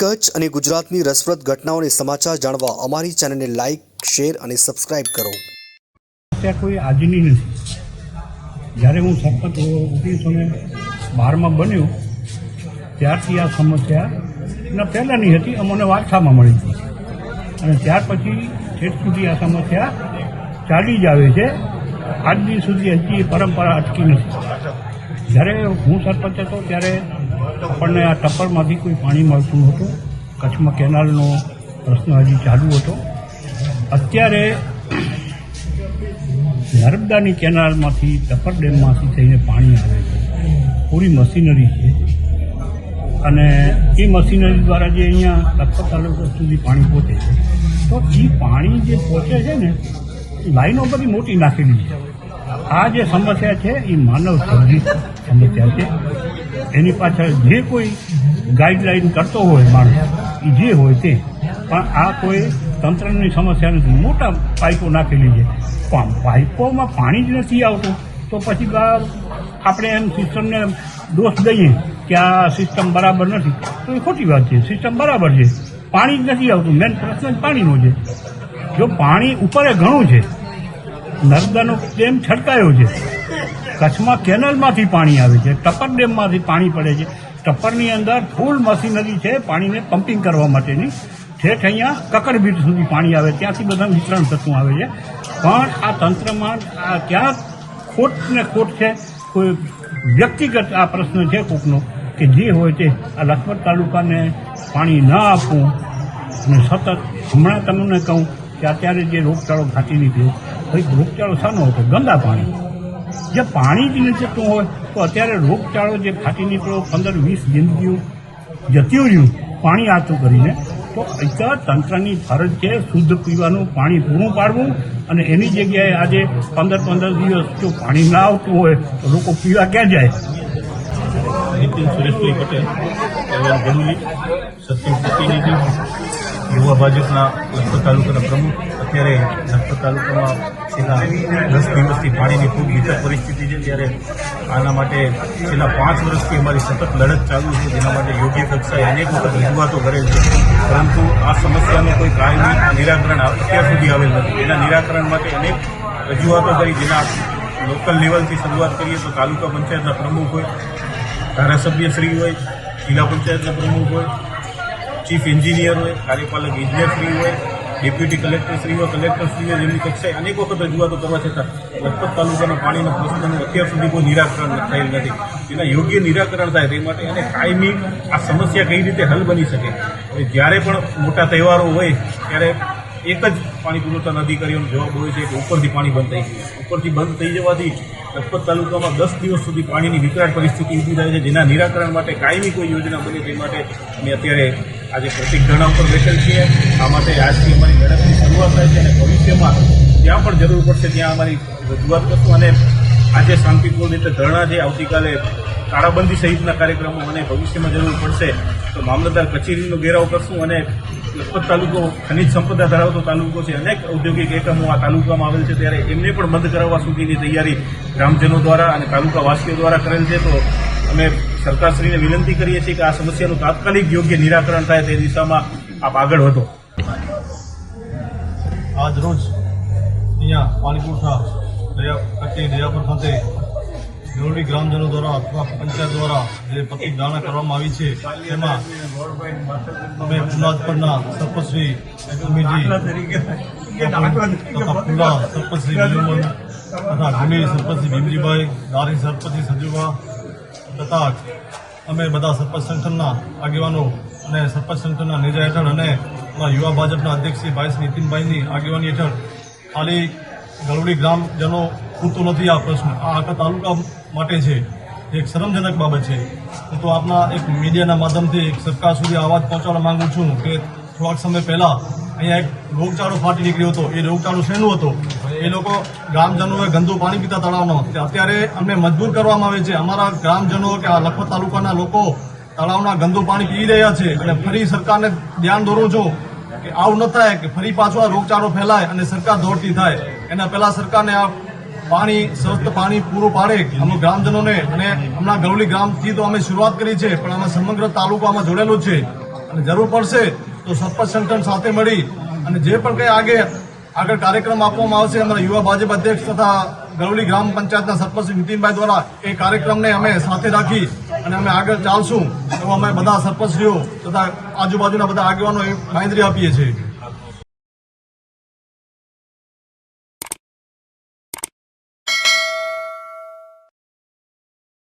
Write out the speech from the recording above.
કચ્છ અને ગુજરાતની રસપ્રદ ઘટનાઓને સમાચાર જાણવા અમારી ચેનલને લાઇક શેર અને સબસ્ક્રાઇબ કરો. ત્યાં કોઈ આજની નથી. જ્યારે હું સખત ઓગણીસો ને બારમાં બન્યો, ત્યારથી આ સમસ્યા ના પહેલાંની હતી, અમને વારસામાં મળી હતી અને ત્યાર પછી છેક સુધી આ સમસ્યા ચાલી જ આવે છે. આજ દી સુધી હજી પરંપરા અટકી નથી. જ્યારે હું સરપંચ હતો, ત્યારે આપણને આ ટપ્પરમાંથી કોઈ પાણી મળતું હતું કચ્છમાં કેનાલનો પ્રશ્ન હજી ચાલુ હતો. અત્યારે નર્મદાની કેનાલમાંથી ટપ્પર ડેમમાંથી થઈને પાણી આવે છે. પૂરી મશીનરી છે. અને એ મશીનરી દ્વારા જે અહીંયા લખપત તાલુકા સુધી પાણી પહોંચે છે. તો એ પાણી જે પહોંચે છે ને લાઈનો બધી મોટી નાખેલી છે. આ જે સમસ્યા છે, એ માનવ સર્જિત સમસ્યા છે. એની પાછળ જે કોઈ ગાઈડલાઈન કરતો હોય માણસ, એ જે હોય તે. પણ આ કોઈ તંત્રની સમસ્યા નથી. મોટા પાઇપો નાખેલી છે પણ પાઇપોમાં પાણી જ નથી આવતું. તો પછી આપણે એમ સિસ્ટમને દોષ દઈએ કે આ સિસ્ટમ બરાબર નથી. તો એ ખોટી વાત છે. સિસ્ટમ બરાબર છે. પાણી જ નથી આવતું. મેન પ્રશ્ન જ પાણીનો છે. જો પાણી ઉપર ઘણું છે નર્મદાનો ડેમ છટકાયો છે. કચ્છમાં કેનલમાંથી પાણી આવે છે. ટપ્પર ડેમમાંથી પાણી પડે છે. ટપ્પરની અંદર ફૂલ મશીનરી છે. પાણીને પમ્પિંગ કરવા માટેની. ઠેઠ અહીંયા કકડબીટ સુધી પાણી આવે. ત્યાંથી બધા વિતરણ થતું આવે છે. પણ આ તંત્રમાં આ ક્યાં ખોટ ને ખોટ છે? કોઈ વ્યક્તિગત આ પ્રશ્ન છે કોકનો કે જે હોય તે આ લખપત તાલુકાને પાણી ન આપવું. અને સતત હમણાં તમને કહું કે અત્યારે જે રોગચાળો ઘાટી નીકળ્યો ભાઈ, રોગચાળો શાનો હતો? ગંદા પાણી. જે પાણી જ નથી હોય, તો અત્યારે રોગચાળો જે ફાટી નીકળ્યો, પંદર વીસ જિંદગીઓ જતી રહ્યું, પાણી આતું કરીને, તો અત્યારે તંત્રની ફરજ છે શુદ્ધ પીવાનું, પાણી પૂરું પાડવું, અને એની જગ્યાએ આજે પંદર પંદર દિવસ જો પાણી ના આવતું હોય, તો લોકો પીવા ક્યાં જાય? નીતિન સુરેશભાઈ પટેલ પ્રતિનિધિ, યુવા ભાજપના લખપત તાલુકાના પ્રમુખ, અત્યારે લખપત તાલુકામાં છેલ્લા દસ દિવસથી પાણીની ખૂબ વિકટ પરિસ્થિતિ છે, ત્યારે આના માટે છેલ્લા પાંચ વર્ષથી અમારી સતત લડત ચાલુ છે, જેના માટે યોગ્ય કક્ષાએ અનેક વખત રજૂઆતો કરેલ છે. પરંતુ આ સમસ્યાનું કોઈ કાયમી નિરાકરણ અત્યાર સુધી આવેલ નથી. એના નિરાકરણ માટે અનેક રજૂઆતો કરી, જેના લોકલ લેવલથી શરૂઆત કરીએ તો તાલુકા પંચાયતના પ્રમુખ હોય, ધારાસભ્યશ્રી હોય, જિલ્લા પંચાયતના પ્રમુખ હોય, ચીફ એન્જિનિયર હોય, કાર્યપાલક ઇજનેરશ્રી હોય ડેપ્યુટી કલેક્ટરશ્રીઓ કલેક્ટરશ્રીઓ જેમની કક્ષાએ અનેક વખત રજૂઆતો કરવા છતાં લખપત તાલુકાના પાણીના પ્રશ્નનું અત્યાર સુધી કોઈ નિરાકરણ થયેલ નથી. એના યોગ્ય નિરાકરણ થાય તે માટે એને કાયમી આ સમસ્યા કઈ રીતે હલ બની શકે? હવે જ્યારે પણ મોટા તહેવારો હોય, ત્યારે એક જ પાણી પુરવઠાના અધિકારીઓનો જવાબ હોય છે કે ઉપરથી પાણી બંધ થઈ ગયું. ઉપરથી બંધ થઈ જવાથી લખપત તાલુકામાં દસ દિવસ સુધી પાણીની વિકરાળ પરિસ્થિતિ ઊભી થાય છે. જેના નિરાકરણ માટે કાયમી કોઈ યોજના બને તે માટે અમે અત્યારે આજે પ્રતિક ધરણા ઉપર બેઠેલ છીએ. આ માટે આજથી અમારી લડતની શરૂઆત થાય છે અને ભવિષ્યમાં જ્યાં પણ જરૂર પડશે ત્યાં અમારી રજૂઆત કરશું. અને આજે શાંતિપૂર્ણ રીતે ધરણા છે આવતીકાલે તાળાબંધી સહિતના કાર્યક્રમો અને ભવિષ્યમાં જરૂર પડશે તો મામલતદાર કચેરીનો ઘેરાવ કરશું અને લખપત તાલુકો ખનિજ સંપદા ધરાવતો તાલુકો છે. અનેક ઔદ્યોગિક એકમો આ તાલુકામાં આવેલ છે. ત્યારે એમને પણ બંધ કરાવવા સુધીની તૈયારી ગ્રામજનો દ્વારા અને તાલુકા વાસીઓ દ્વારા કરેલ છે. તો અમે સરકારશ્રીને વિનંતી કરીએ છીએ કે આ સમસ્યાનું તાત્કાલિક યોગ્ય નિરાકરણ થાય તે દિશામાં આપ આગળ વધો. આજ રોજ અહીંયા પાણી પુરવઠા દયાપુર ખાતે જરૂરી ગ્રામજનો દ્વારા અથવા પંચાયત દ્વારા જે પ્રતિજ્ઞાના કરવામાં આવી છે તેમાં અમે પુલાદપરના સરપંચશ્રી સરપંચશ્રી તથા ઘણી સરપંચશ્રી ભીમજીભાઈ દારી સરપંચશ્રી સંજુભા તથા અમે બધા સરપંચ સંગઠનના આગેવાનો અને સરપંચ સંગઠનના નેજા હેઠળ અને યુવા ભાજપના અધ્યક્ષ શ્રી ભાઈ નીતિનભાઈની આગેવાની હેઠળ ખાલી ગળવડી ગ્રામજનો પૂરતો નથી આ પ્રશ્ન. આ આખા તાલુકા માટે છે. એક શરમજનક બાબત છે. તો આપના એક મીડિયાના માધ્યમથી એક સરકાર સુધી અવાજ પહોંચાડવા માગું છું કે થોડાક સમય પહેલા અહીંયા એક રોગચાળો ફાટી નીકળ્યો હતો. એ રોગચાળો શેનું હતો? એ લોકો ગ્રામજનોએ ગંદુ પાણી પીતા તળાવનો અત્યારે અમને મજબૂર કરવામાં આવે છે. અમારા ગ્રામજનો કે આ લખપત તાલુકાના લોકો તળાવના ગંદુ પાણી પી રહ્યા છે. અને ફરી સરકારને ધ્યાન દોરું છું કે આવું ન થાય, કે ફરી પાછો આ રોગચાળો ફેલાય અને સરકાર દોડતી થાય. એના પહેલા સરકારને આ પાણી સ્વસ્થ પાણી પૂરું પાડે. અમે ગ્રામજનોને અને હમણાં ગરવલી ગ્રામથી તો અમે શરૂઆત કરી છે, પણ અમે સમગ્ર તાલુકામાં જોડેલું છે. અને જરૂર પડશે તો સરપંચ સંગઠન સાથે મળી અને જે પણ કંઈ આગે આગળ કાર્યક્રમ આપવામાં આવશે, અમારા યુવા ભાજપ અધ્યક્ષ તથા ગરવલી ગ્રામ પંચાયતના સરપંચ નીતિનભાઈ દ્વારા એ કાર્યક્રમને અમે સાથે રાખી અને અમે આગળ ચાલશું તો અમે બધા સરપંચીઓ તથા આજુબાજુના બધા આગેવાનો એ બાંયધરી આપીએ છીએ.